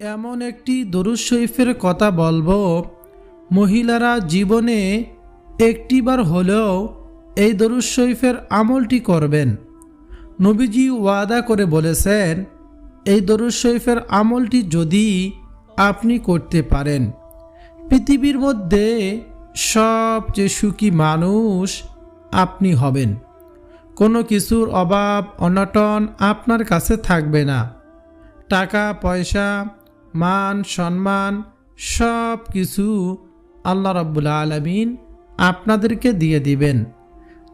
এমন একটি দরুদ শরীফের কথা বলব। মহিলারা জীবনে একটিবার হলেও এই দরুদ শরীফের আমলটি করবেন। নবীজি ওয়াদা করে বলেছেন, এই দরুদ শরীফের আমলটি যদি আপনি করতে পারেন, পৃথিবীর মধ্যে সবচেয়ে সুখী মানুষ আপনি হবেন। কোনো কিছুর অভাব, অনটন আপনার কাছে থাকবে না। টাকা, পয়সা মান, সম্মান, সব কিছু আল্লাহ রব্বুল আলমিন আপনাদেরকে দিয়ে দিবেন।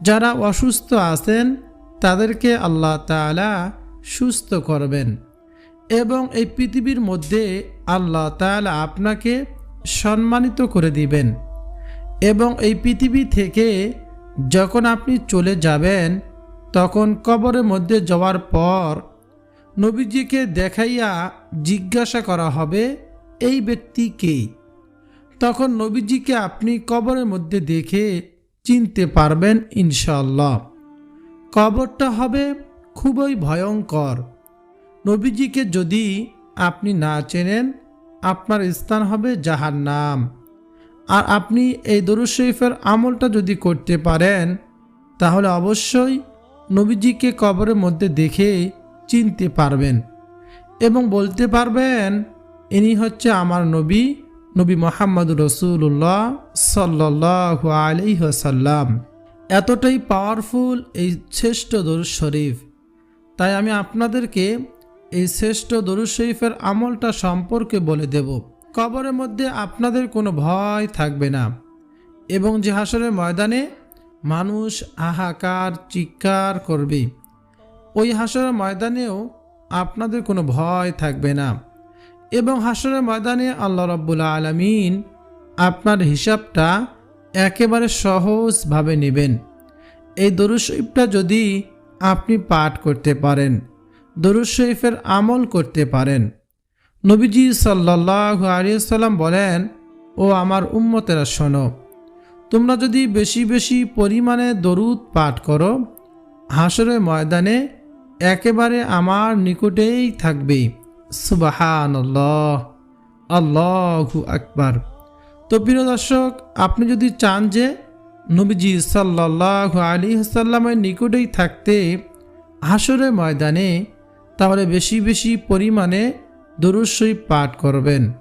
যারা অসুস্থ আছেন, তাদেরকে আল্লাহ তাআলা সুস্থ করবেন। এবং এই পৃথিবীর মধ্যে আল্লাহ তাআলা আপনাকে সম্মানিত করে দিবেন। এবং এই পৃথিবী থেকে যখন আপনি চলে যাবেন, তখন কবরের মধ্যে যাওয়ার পর নবীজিকে দেখাইয়া জিজ্ঞাসা করা হবে, এই ব্যক্তি কে? তখন নবীজিকে আপনি কবরের মধ্যে দেখে চিনতে পারবেন ইনশাল্লাহ কবরটা হবে খুবই ভয়ঙ্কর। নবীজিকে যদি আপনি না চেনেন, আপনার স্থান হবে জাহার নাম আর আপনি এই দরুদ শরীফের আমলটা যদি করতে পারেন, তাহলে অবশ্যই নবীজিকে কবরের মধ্যে দেখে চিনতে পারবেন এবং বলতে পারবেন, ইনি হচ্ছে আমার নবী নবী মোহাম্মদ রসুল্লাহ সাল্লাহ আলিহাসাল্লাম এতটাই পাওয়ারফুল এই শ্রেষ্ঠ দরুদ শরীফ। তাই আমি আপনাদেরকে এই শ্রেষ্ঠ দরুদ শরীফের আমলটা সম্পর্কে বলে দেব। কবরের মধ্যে আপনাদের কোনো ভয় থাকবে না এবং যে হাসরের ময়দানে মানুষ হাহাকার, চিৎকার করবে। ওই হাসরের ময়দানেও আপনাদের কোনো ভয় থাকবে না। এবং হাসরের ময়দানে আল্লাহ রব্বুল আলমিন আপনার হিসাবটা একেবারে সহজভাবে নেবেন। এই দরুদ শরীফটা যদি আপনি পাঠ করতে পারেন, দরুদ শরীফের আমল করতে পারেন। নবীজি সাল্লাহ আলিয়াল্লাম বলেন, ও আমার উম্মতেরা, শোনো, তোমরা যদি বেশি বেশি পরিমাণে দরুদ পাঠ করো, হাসরের ময়দানে একেবারে আমার নিকটেই থাকবে। সুবাহান আল্লাহু আকবার। তো প্রিয় দর্শক, আপনি যদি চান যে নবীজি সাল্লাহ আলী সাল্লামের নিকটেই থাকতে হাসরের ময়দানে, তাহলে বেশি বেশি পরিমাণে শরীফ পাঠ করবেন।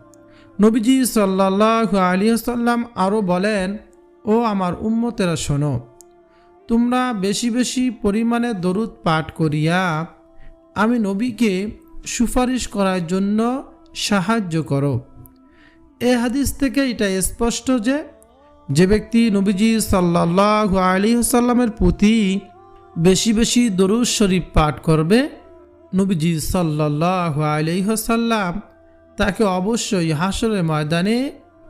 নবীজি সাল্লাহ আলী সাল্লাম আরও বলেন, ও আমার উম্মতেরা শোনো তোমরা বেশি বেশি পরিমাণে দরুদ পাঠ করিয়া আমি নবীকে সুপারিশ করার জন্য সাহায্য করো। এ হাদিস থেকে এটা স্পষ্ট যে যে ব্যক্তি নবীজি সাল্লাহ আলী সাল্লামের প্রতি বেশি বেশি দরুদ শরীফ পাঠ করবে, নবীজি সাল্লাহ আলিহাসাল্লাম তাকে অবশ্যই হাসরের ময়দানে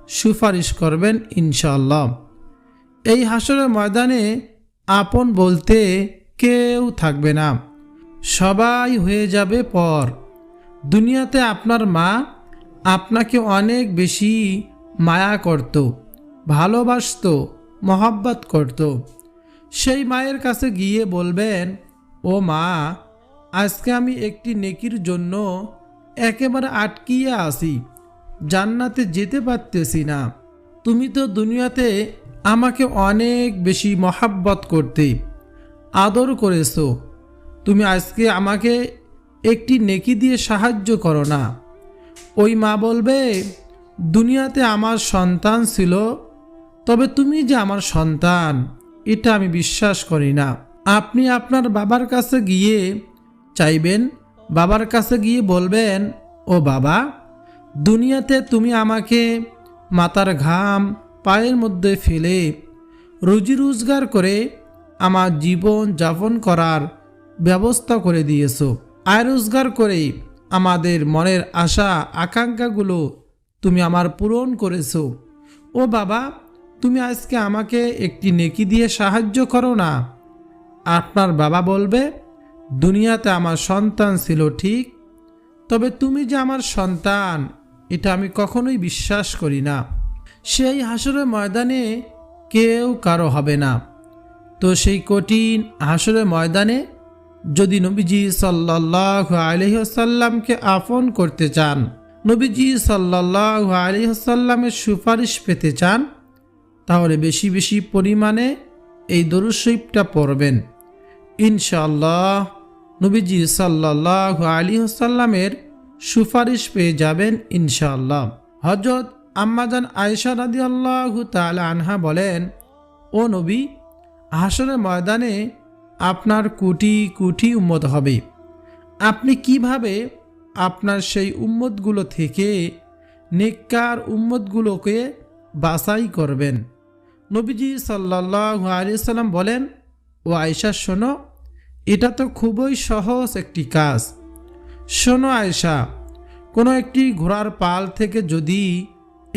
সুপারিশ করবেন ইনশাল্লাহ এই হাসরের ময়দানে আপন বলতে কেউ থাকবে না। সবাই হয়ে যাবে পর। দুনিয়াতে আপনার মা আপনাকে অনেক বেশি মায়া করত, ভালোবাসত, মহব্বত করত। সেই মায়ের কাছে গিয়ে বলবেন, ও মা, আজকে আমি একটি নেকির জন্য একেবারে আটকিয়ে আসি জান্নাতে যেতে পারতেছি না। তুমি তো দুনিয়াতে আমাকে অনেক বেশি মহাব্বত করতে আদর করেছ। তুমি আজকে আমাকে একটি নেকি দিয়ে সাহায্য করো না। ওই মা বলবে, দুনিয়াতে আমার সন্তান ছিল, তবে তুমি যে আমার সন্তান, এটা আমি বিশ্বাস করি না। আপনি আপনার বাবার কাছে গিয়ে চাইবেন, বাবার কাছে গিয়ে বলবেন, ও বাবা, দুনিয়াতে তুমি আমাকে মাতার ঘাম পায়ের মধ্যে ফেলে রুজি রোজগার করে আমার জীবন যাপন করার ব্যবস্থা করে দিয়েছ। আয় রোজগার করে আমাদের মনের আশা, আকাঙ্ক্ষাগুলো তুমি আমার পূরণ করেছ। ও বাবা, তুমি আজকে আমাকে একটি নেকি দিয়ে সাহায্য করো না। আপনার বাবা বলবে, দুনিয়াতে আমার সন্তান ছিল ঠিক, তবে তুমি যে আমার সন্তান, এটা আমি কখনোই বিশ্বাস করি না। সেই হাসরের ময়দানে কেউ কারও হবে না। তো সেই কঠিন হাসরের ময়দানে যদি নবীজি সাল্লাহ আলহিসাল্লামকে আপন করতে চান, নবীজি সাল্লাহ আলী আসাল্লামের সুপারিশ পেতে চান, তাহলে বেশি বেশি পরিমাণে এই দরুদ শরীফটা পড়বেন। ইনশাল্লাহ নবীজি সাল্লাহ আলী আসাল্লামের সুপারিশ পেয়ে যাবেন ইনশাআল্লাহ। হজরত আম্মাজান আয়েশা রাদি আল্লাহ তালা আনহা বলেন, ও নবী হাসরের ময়দানে আপনার কোটি কোটি উম্মত হবে। আপনি কীভাবে আপনার সেই উম্মতগুলো থেকে নেককার উম্মতগুলোকে বাছাই করবেন? নবীজি সাল্লাহ আলিয়াল্লাম বলেন, ও আয়সা শোনো, এটা তো খুবই সহজ একটি কাজ। শোনো আয়সা কোনো একটি ঘোড়ার পাল থেকে যদি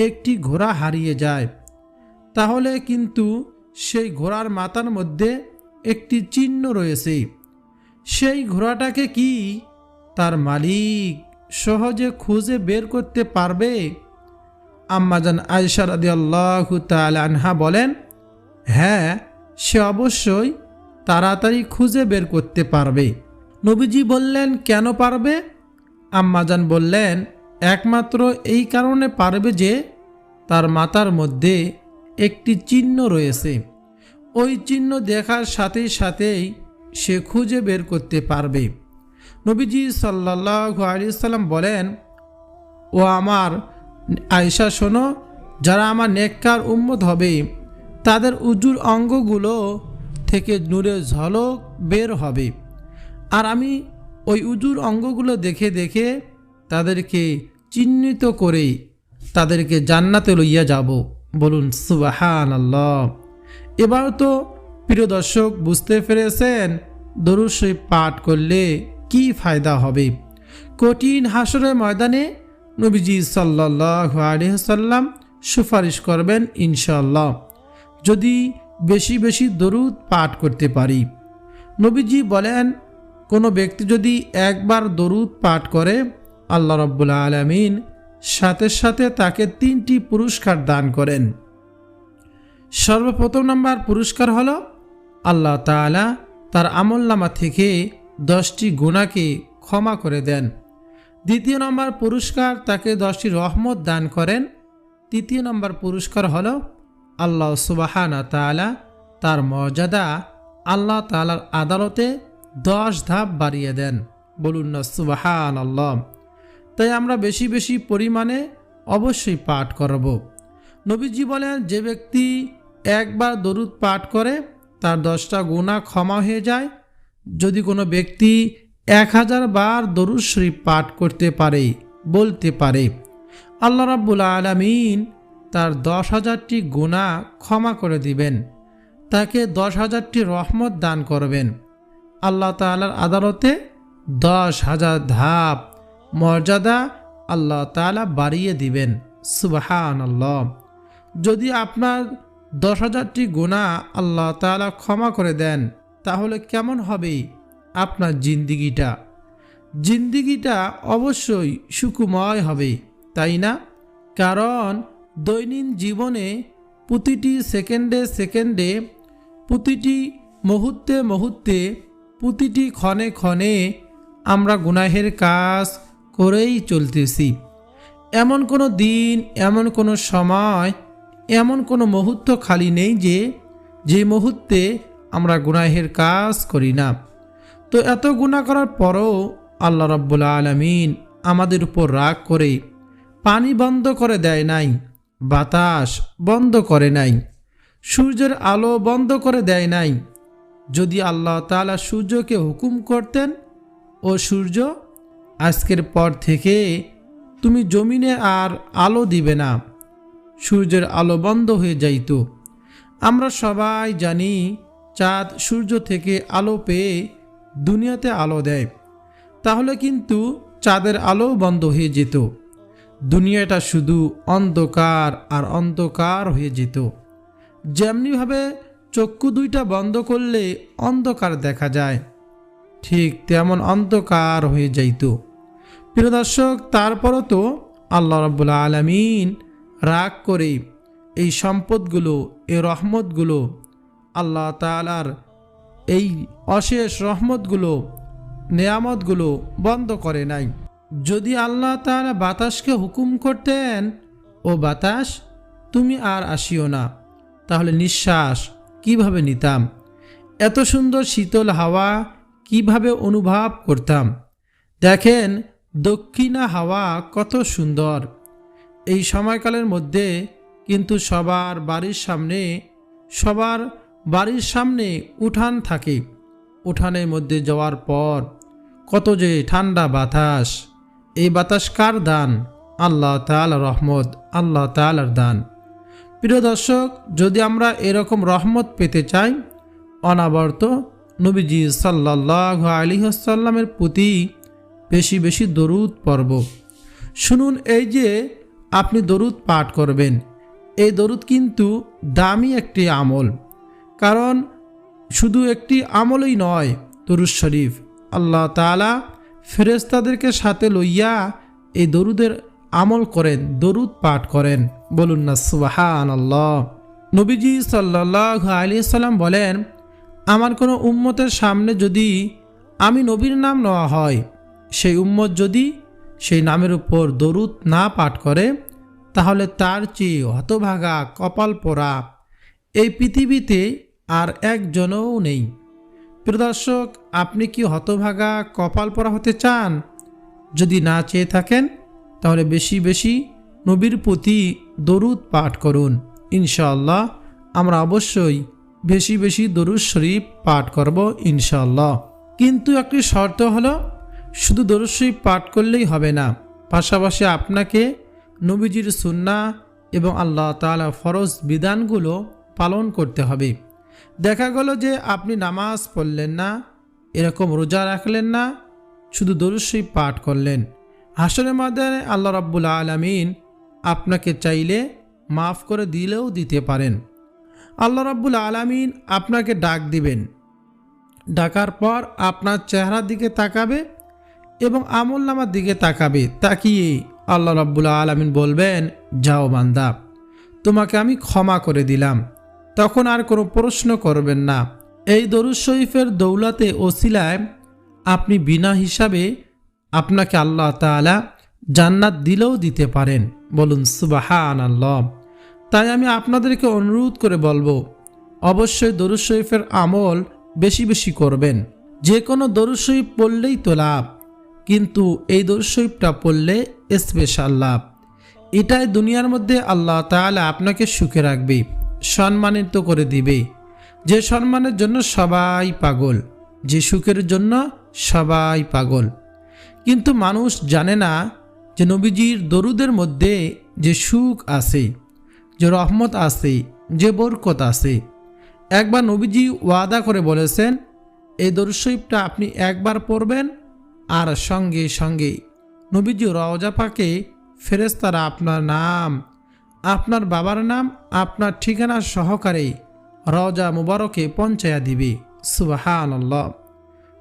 একটি ঘোড়া হারিয়ে যায়। তাহলে কিন্তু সেই ঘোড়ার মাথার মধ্যে একটি চিহ্ন রয়েছে। সেই ঘোড়াটাকে কি তার মালিক সহজে খুঁজে বের করতে পারবে? আম্মাজান আয়সা রাদি আল্লাহ আনহা বলেন হ্যাঁ সে অবশ্যই তাড়াতাড়ি খুঁজে বের করতে পারবে। নবীজি বললেন, কেন পারবে? আম্মাজান বললেন একমাত্র এই কারণে পারবে যে তার মাতার মধ্যে একটি চিহ্ন রয়েছে। ওই চিহ্ন দেখার সাথে সাথেই সে খুঁজে বের করতে পারবে। নবীজি সাল্লাহ আলিয়াল্লাম বলেন, ও আমার আয়সা শোনো, যারা আমার নেককার উম্মত হবে, তাদের উজুর অঙ্গগুলো থেকে নূরে ঝলক বের হবে। আর আমি ওই উজুর অঙ্গগুলো দেখে দেখে তাদেরকে চিহ্নিত করে তাদেরকে জান্নাতে লইয়া যাব। বলুন সুবাহান আল্লাহ এবার তো প্রিয় দর্শক, বুঝতে পেরেছেন দরুদ পাঠ করলে কি ফায়দা হবে? কঠিন হাসরের ময়দানে নবীজি সাল্লাহ আলহাম সুপারিশ করবেন ইনশাল্লাহ যদি বেশি বেশি দরুদ পাঠ করতে পারি। নবীজি বলেন, কোনো ব্যক্তি যদি একবার দরুদ পাঠ করে আল্লাহ রব্বুল আলমিন সাথে সাথে তাকে তিনটি পুরস্কার দান করেন। সর্বপ্রথম নাম্বার পুরস্কার হলো আল্লাহ তালা তার আমলনামা থেকে দশটি গুণাকে ক্ষমা করে দেন। দ্বিতীয় নম্বর পুরস্কার তাকে দশটি রহমত দান করেন। তৃতীয় নম্বর পুরস্কার হল আল্লাহ সুবাহানা তালা তার মর্যাদা আল্লাহ তালার আদালতে দশ ধাপ বাড়িয়ে দেন। বলুন না সুবাহান আল্লাহ তাই আমরা বেশি বেশি পরিমাণে অবশ্যই পাঠ করব। নবীজি বলেন, যে ব্যক্তি একবার দরুদ পাঠ করে, তার দশটা গুণা ক্ষমা হয়ে যায়। যদি কোনো ব্যক্তি এক হাজার বার দরুদ শরীফ পাঠ করতে পারে, বলতে পারে, আল্লাহ রাব্বুল আলমিন তার দশ হাজারটি গুণা ক্ষমা করে দিবেন। তাকে দশ হাজারটি রহমত দান করবেন। আল্লাহ তালার আদালতে দশ হাজার ধাপ মর্যাদা আল্লাহ তালা বাড়িয়ে দিবেন। সুবাহান আল্লাহ যদি আপনার দশ হাজারটি গুণা আল্লাহ তালা ক্ষমা করে দেন, তাহলে কেমন হবে আপনার জিন্দিগিটা? জিন্দিগিটা অবশ্যই সুকুময় হবে, তাই না? কারণ দৈনিক জীবনে প্রতিটি সেকেন্ডে সেকেন্ডে, প্রতিটি মুহূর্তে মুহূর্তে, প্রতিটি ক্ষণে ক্ষণে আমরা গুনাহের কাজ করেই চলতেছি। এমন কোনো দিন, এমন কোনো সময়, এমন কোনো মুহূর্ত খালি নেই যে যে মুহূর্তে আমরা গুনাহের কাজ করি না। তো এত গুণা করার পরও আল্লাহ রব্বুল আলমিন আমাদের উপর রাগ করে, পানি বন্ধ করে দেয় নাই, বাতাস বন্ধ করে নাই, সূর্যের আলো বন্ধ করে দেয় নাই। যদি আল্লাহ তালা সূর্যকে হুকুম করতেন, ও সূর্য আজকের পর থেকে তুমি জমিনে আর আলো দিবে না। সূর্যের আলো বন্ধ হয়ে যাইত। আমরা সবাই জানি, চাঁদ সূর্য থেকে আলো পেয়ে দুনিয়াতে আলো দেয়। তাহলে কিন্তু চাঁদের আলো বন্ধ হয়ে যেত। দুনিয়াটা শুধু অন্ধকার আর অন্ধকার হয়ে যেত। যেমনিভাবে চক্ষু দুইটা বন্ধ করলে অন্ধকার দেখা যায়, ঠিক তেমন অন্ধকার হয়ে যাইত। প্রিয় দর্শক, তারপরও তো আল্লাহ রব্বুল আলমিন রাগ করে এই সম্পদগুলো, এই রহমতগুলো, আল্লাহ তালার এই অশেষ রহমতগুলো, নেয়ামতগুলো বন্ধ করে নাই। যদি আল্লাহ তালা বাতাসকে হুকুম করতেন, ও বাতাস, তুমি আর আসিও না। তাহলে নিঃশ্বাস কীভাবে নিতাম? এত সুন্দর শীতল হাওয়া কীভাবে অনুভব করতাম? দেখেন দক্ষিণা হাওয়া কত সুন্দর। এই সময়কালের মধ্যে কিন্তু সবার বাড়ির সামনে, সবার বাড়ির সামনে উঠান থাকে। উঠানের মধ্যে যাওয়ার পর কত যে ঠান্ডা বাতাস, এই বাতাস কার দান? আল্লাহ তাল রহমত, আল্লাহ তালার দান। প্রিয় দর্শক, যদি আমরা এরকম রহমত পেতে চাই, অনাবর্ত নবীজি সাল্লাহ আলিহাসাল্লামের প্রতি বেশি বেশি দরুদ পর্ব শুনুন এই যে আপনি দরুদ পাঠ করবেন। এই দরুদ কিন্তু দামি একটি আমল। কারণ শুধু একটি আমলই নয়, দরুদ শরীফ। আল্লাহ তালা ফেরেস্তাদেরকে সাথে লইয়া এই দরুদের আমল করেন, দরুদ পাঠ করেন। বলুন না সুবাহান আল্লাহ নবীজি সাল্লাহ আলি সাল্লাম বলেন, আমার কোনো উম্মতের সামনে যদি আমি নবীর নাম নেওয়া হয় সেই উম্মত যদি সেই নামের উপর দরুদ না পাঠ করে, তাহলে তার চেয়ে হতভাগা কপাল পোড়া। এই পৃথিবীতে আর একজনও নেই। প্রদর্শক আপনি কি হতভাগা কপাল পরা হতে চান? যদি না চেয়ে থাকেন, তাহলে বেশি বেশি নবীর প্রতি দরুদ পাঠ করুন। ইনশাআল্লাহ, আমরা অবশ্যই বেশি বেশি দরুদ শরীফ পাঠ করব ইনশাআল্লাহ। কিন্তু একটি শর্ত হলো শুধু শরীফ পাঠ করলেই হবে না, পাশাপাশি আপনাকে নবীজির সুন্না এবং আল্লাহ তালা ফরজ বিধানগুলো পালন করতে হবে। দেখা গেল যে আপনি নামাজ পড়লেন না, এরকম রোজা রাখলেন না, শুধু দরুদ পাঠ করলেন। হাসনের মাধ্যমে আল্লাহ রাব্বুল আলমিন আপনাকে চাইলে মাফ করে দিলেও দিতে পারেন। আল্লাহ রাব্বুল আলমিন আপনাকে ডাক দিবেন। ডাকার পর আপনার চেহারার দিকে তাকাবে এবং আমল নামার দিকে তাকাবে, তাকিয়ে আল্লাহ রাব্বুল আলমিন বলবেন, যাও বান্দা, তোমাকে আমি ক্ষমা করে দিলাম। তখন আর কোনো প্রশ্ন করবেন না। এই দরুদ শরীফের দৌলাতে ওসিলায় আপনি বিনা হিসাবে আপনাকে আল্লাহ তালা জান্নাত দিলেও দিতে পারেন। বলুন সুবাহান আল্লাহ তাই আমি আপনাদেরকে অনুরোধ করে বলব, অবশ্যই দরুদ শরীফের আমল বেশি বেশি করবেন। যে কোনো দরুদ শরীফ পড়লেই তো লাভ। কিন্তু এই দরুদ পড়লে স্পেশাল লাভ। এটাই দুনিয়ার মধ্যে আল্লাহ তাআলা আপনাকে সুখে রাখবে, সম্মানিত করে দিবে। যে সম্মানের জন্য সবাই পাগল, যে সুখের জন্য সবাই পাগল। কিন্তু মানুষ জানে না যে নবীজির দরুদের মধ্যে যে সুখ আছে, যে রহমত আছে, যে বরকত আছে। একবার নবীজি ওয়াদা করে বলেছেন, এই দরুদ শরীফটা আপনি একবার পড়বেন আর সঙ্গে সঙ্গে নবীজি রওজা পাকে ফেরেস্তারা আপনার নাম, আপনার বাবার নাম, আপনার ঠিকানা সহকারে রওজা মুবারকে পঞ্চায়া দিবে। সুবাহান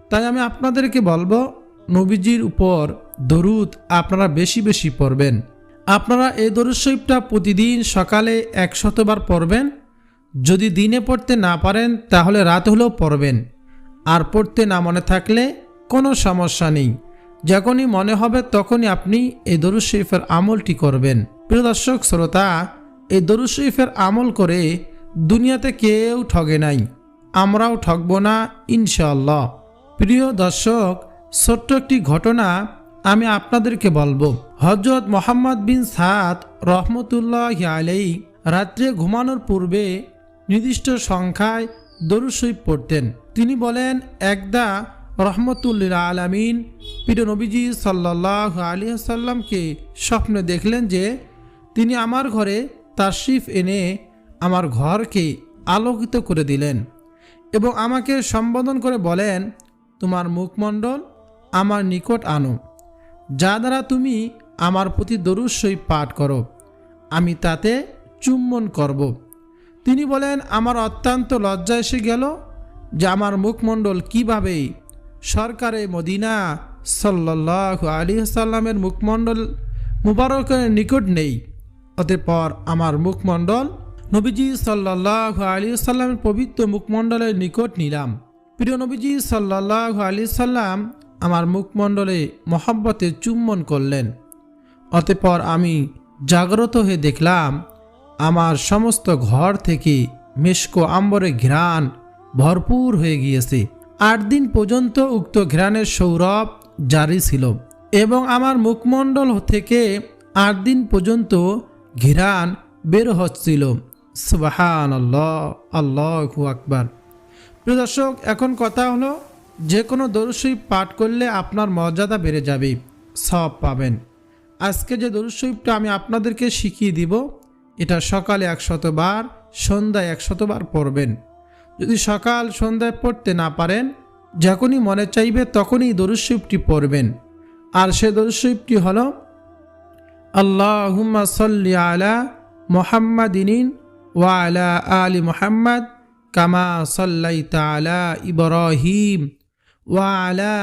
তাই আমি আপনাদেরকে বলব, নবীজির উপর দরুদ আপনারা বেশি বেশি পড়বেন। আপনারা এই দরুদ প্রতিদিন সকালে একশতবার পড়বেন। যদি দিনে পড়তে না পারেন, তাহলে রাত হলেও পড়বেন। আর পড়তে না মনে থাকলে কোনো সমস্যা নেই। যখনই মনে হবে তখনই আপনি এই দরুদ শরীফের আমলটি করবেন। প্রিয় দর্শক, শ্রোতা এই দরুদ শরীফের আমল করে দুনিয়াতে কেউ ঠগে নাই। আমরাও ঠকব না ইনশাল্লাহ প্রিয় দর্শক, ছোট্ট একটি ঘটনা আমি আপনাদেরকে বলব। হজরত মোহাম্মদ বিন সাদ রহমতুল্লাহ আলাই রাত্রে ঘুমানোর পূর্বে নির্দিষ্ট সংখ্যায় দরুদ শরীফ পড়তেন। তিনি বলেন, একদা রহমতুল্লিল আলামিন। প্রিয় নবীজি সাল্লাহ আলী সাল্লামকে স্বপ্নে দেখলেন যে, তিনি আমার ঘরে তাশরিফ এনে আমার ঘরকে আলোকিত করে দিলেন এবং আমাকে সম্বোধন করে বলেন, তোমার মুখমণ্ডল আমার নিকট আনো, যা দ্বারা তুমি আমার প্রতি শরীফ পাঠ করো, আমি তাতে চুম্বন করব। তিনি বলেন, আমার অত্যন্ত লজ্জা এসে গেল যে আমার মুখমণ্ডল কীভাবে সরকারে মদিনা সাল্লাহ আলী সাল্লামের মুখমণ্ডল মুবারকের নিকট নেই। অতঃপর আমার মুখমণ্ডল নবীজি সাল্লাহ আলী সাল্লামের পবিত্র মুখমণ্ডলের নিকট নিলাম। প্রিয় নবীজি সাল্লাহ আলী সাল্লাম আমার মুখমণ্ডলে মহব্বতে চুম্বন করলেন। অতঃপর আমি জাগ্রত হয়ে দেখলাম, আমার সমস্ত ঘর থেকে মেশকো আম্বরে ঘ্রাণ ভরপুর হয়ে গিয়েছে। আট দিন পর্যন্ত উক্ত ঘ্রাণের সৌরভ জারি ছিল এবং আমার মুখমণ্ডল থেকে আট দিন পর্যন্ত ঘিরান বের হচ্ছিল। সুবাহান আল্লাহ আল্লাহ আকবার। প্রিয় দর্শক, এখন কথা হলো যে কোনো দরুশই পাঠ করলে আপনার মর্যাদা বেড়ে যাবে, সব পাবেন। আজকে যে দরুশরীফটা আমি আপনাদেরকে শিখিয়ে দিব, এটা সকালে একশতবার, সন্ধ্যায় একশতবার পড়বেন। যদি সকাল সন্ধ্যায় পড়তে না পারেন, যখনই মনে চাইবে তখনই দরুশরীফটি পড়বেন। আর সে দরুশরীফটি হলো, আল্লাহুম্মা সাল্লি আলা মুহাম্মাদিন ওয়া আলা আলি মুহাম্মাদ কামা সাল্লাইতা আলা ইব্রাহিম ওয়া আলা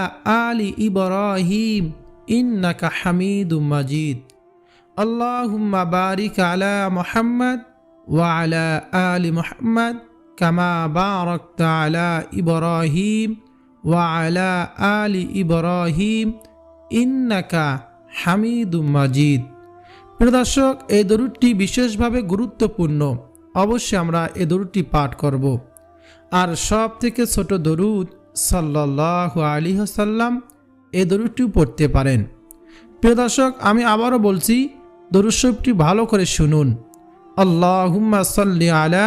আলি ইব্রাহিম ইন্নাকা হামিদুম মাজিদ। আল্লাহুম্মা বারিক আলা মোহাম্মদ ওয়া আলা আলি মুহাম্মাদ কামা বারাকতা আলা ইব্রাহিম ওয়া আলা আলি ইব্রাহিম ইন্নাকা হামিদুম মাজিদ প্রিয় দর্শক, এই দরুদটি বিশেষভাবে গুরুত্বপূর্ণ। অবশ্যই আমরা এই দরুদটি পাঠ করব। আর সব থেকে ছোট দরুদ সাল্লাহ আলী হাসাল্লাম এই দরুদটিও পড়তে পারেন। প্রিয় দর্শক, আমি আবারও বলছি শরীফটি ভালো করে শুনুন। আল্লাহুম্মা সাল্লি আলা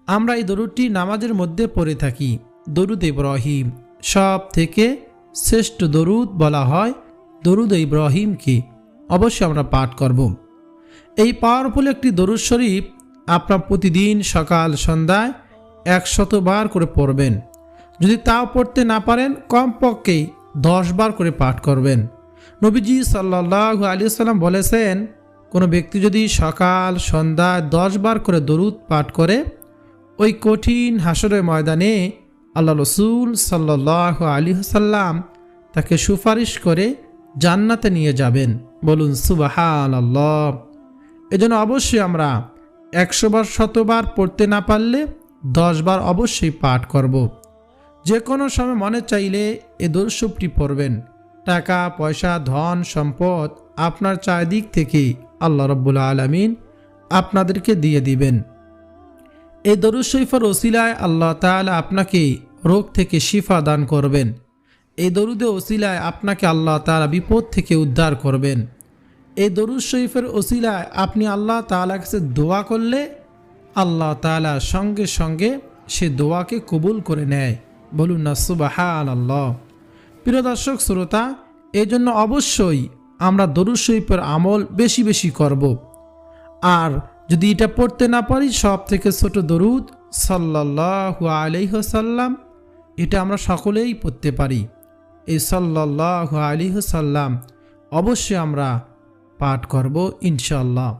আমরা এই দরুদটি নামাজের মধ্যে পড়ে থাকি। দরুদ ইব্রাহিম। সব থেকে শ্রেষ্ঠ দরুদ বলা হয় দরুদ ইব্রাহিমকে। অবশ্যই আমরা পাঠ করব। এই পাওয়ারফুল একটি দরুদ শরীফ আপনার প্রতিদিন সকাল, সন্ধ্যায় একশতবার করে পড়বেন। যদি তাও পড়তে না পারেন কমপক্ষেই দশ বার করে পাঠ করবেন। নবীজি সাল্লাহ আলী সাল্লাম বলেছেন, কোনো ব্যক্তি যদি সকাল, সন্ধ্যায় দশ বার করে দরুদ পাঠ করে ওই কঠিন হাসরের ময়দানে আল্লাহ রসুল সাল্লাহ আলী সাল্লাম তাকে সুপারিশ করে জান্নাতে নিয়ে যাবেন। বলুন সুবাহান আল্লাহ এজন্য অবশ্যই আমরা একশো বার, শতবার পড়তে না পারলে দশবার অবশ্যই পাঠ করব। যে কোনো সময় মনে চাইলে এ দর্শপটি পড়বেন। টাকা, পয়সা, ধন, সম্পদ আপনার চারিদিক থেকে আল্লাহ রব্বুল আলমিন আপনাদেরকে দিয়ে দিবেন। এই দরুদ শরীফের ওসিলায় আল্লাহ তাআলা আপনাকে রোগ থেকে শিফা দান করবেন। এই দরুদে ওসিলায় আপনাকে আল্লাহ তাআলা বিপদ থেকে উদ্ধার করবেন। এই দরুদ শরীফের ওসিলায় আপনি আল্লাহ তাআলা কাছে দোয়া করলে আল্লাহ তাআলা সঙ্গে সঙ্গে সে দোয়াকে কবুল করে নেয়। বলুন না সুবাহান আল্লাহ প্রিয় দর্শক, শ্রোতা এই জন্য অবশ্যই আমরা দরুদ শরীফের আমল বেশি বেশি করব। আর যদি এটা পড়তে না পারি, সব থেকে ছোট দরুদ সাল্লাহু আলিহসাল্লাম এটা আমরা সকলেই পড়তে পারি। এই সাল্লাহু আলিহসাল্লাম অবশ্যই আমরা পাঠ করব ইনশাল্লাহ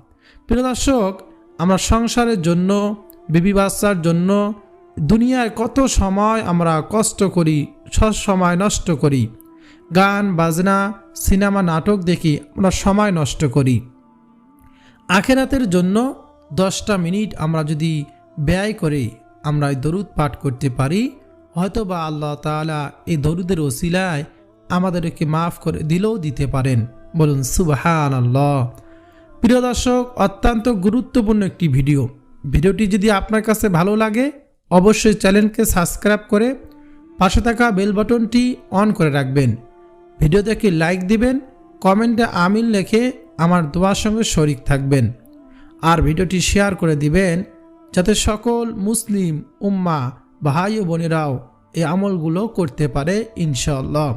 প্রিয় দর্শক, আমরা সংসারের জন্য, বিবি বাচ্চার জন্য, দুনিয়ায় কত সময় আমরা কষ্ট করি, সব সময় নষ্ট করি। গান, বাজনা, সিনেমা, নাটক দেখি আমরা সময় নষ্ট করি। আখেরাতের জন্য দশটা মিনিট আমরা যদি ব্যয় করে আমরা এই দরুদ পাঠ করতে পারি হয়তো বা আল্লাহ তালা এই দরুদের ওসিলায় আমাদেরকে মাফ করে দিলেও দিতে পারেন। বলুন সুবাহান আল্লাহ প্রিয় দর্শক, অত্যন্ত গুরুত্বপূর্ণ একটি ভিডিও। ভিডিওটি যদি আপনার কাছে ভালো লাগে, অবশ্যই চ্যানেলকে সাবস্ক্রাইব করে পাশে থাকা বেল বাটনটি অন করে রাখবেন। ভিডিও দেখে লাইক দিবেন, কমেন্টে আমিল লেখে আমার দোয়ার সঙ্গে শরিক থাকবেন। আর ভিডিওটি শেয়ার করে দিবেন যাতে সকল মুসলিম উম্মা ভাই ও বোনেরাও এই আমলগুলো করতে পারে ইনশাল্লাহ